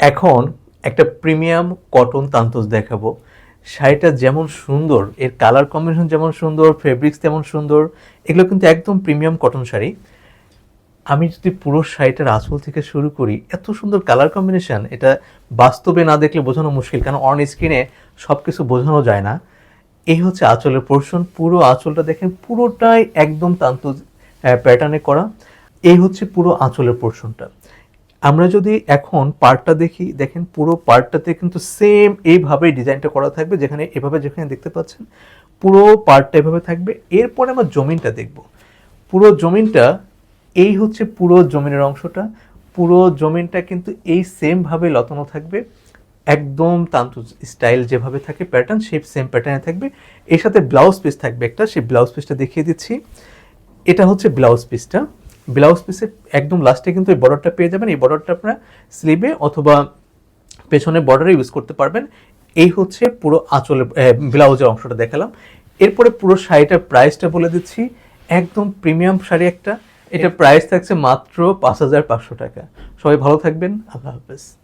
এখন একটা premium cotton তান্তজ দেখাবো। শাড়িটা যেমন সুন্দর, এর কালার কম্বিনেশন যেমন সুন্দর ফেব্রিক্স তেমন সুন্দর, এগুলো কিন্তু একদম প্রিমিয়াম কটন শাড়ি। আমি যদি পুরো শাড়িটার আঁচল থেকে শুরু করি, এত সুন্দর কালার কম্বিনেশন এটা বাস্তবে না দেখলে বোঝানো মুশকিল, কারণ অন স্ক্রিনে সব কিছু বোঝানো যায় না। এই হচ্ছে আঁচলের পোর্শন পুরো আঁচলটা দেখেন, পুরোটাই একদম তান্ত প্যাটার্নে করা। এই হচ্ছে পুরো আঁচলের পোর্শনটা আমরা যদি এখন পার্টটা দেখি, দেখেন পুরো পার্টটাতে কিন্তু সেম এইভাবেই ডিজাইনটা করা থাকবে, যেখানে এভাবে যেখানে দেখতে পাচ্ছেন, পুরো পার্টটা এভাবে থাকবে। এরপরে আমরা জমিনটা দেখব। পুরো জমিনটা, এই হচ্ছে পুরো জমিনের অংশটা। পুরো জমিনটা কিন্তু এই সেমভাবে লতানো থাকবে। একদম তান্তু স্টাইল যেভাবে থাকে প্যাটার্ন সেই সেম প্যাটার্নে থাকবে। এর সাথে ব্লাউজ পিস থাকবে একটা, সেই ব্লাউজ পিসটা দেখিয়ে দিচ্ছি। এটা হচ্ছে ব্লাউজ পিসটা ব্লাউজ পিসের একদম লাস্টে কিন্তু এই বর্ডারটা পেয়ে যাবেন। এই বর্ডারটা আপনারা স্লিভে অথবা পেছনে বর্ডারে ইউজ করতে পারবেন। এই হচ্ছে পুরো আঁচলের ব্লাউজের অংশটা দেখালাম। এরপরে পুরো শাড়িটার প্রাইসটা বলে দিচ্ছি। একদম প্রিমিয়াম শাড়ি একটা। এটা প্রাইস থাকছে মাত্র পাঁচ হাজার পাঁচশো টাকা। সবাই ভালো থাকবেন। আল্লাহ হাফেজ।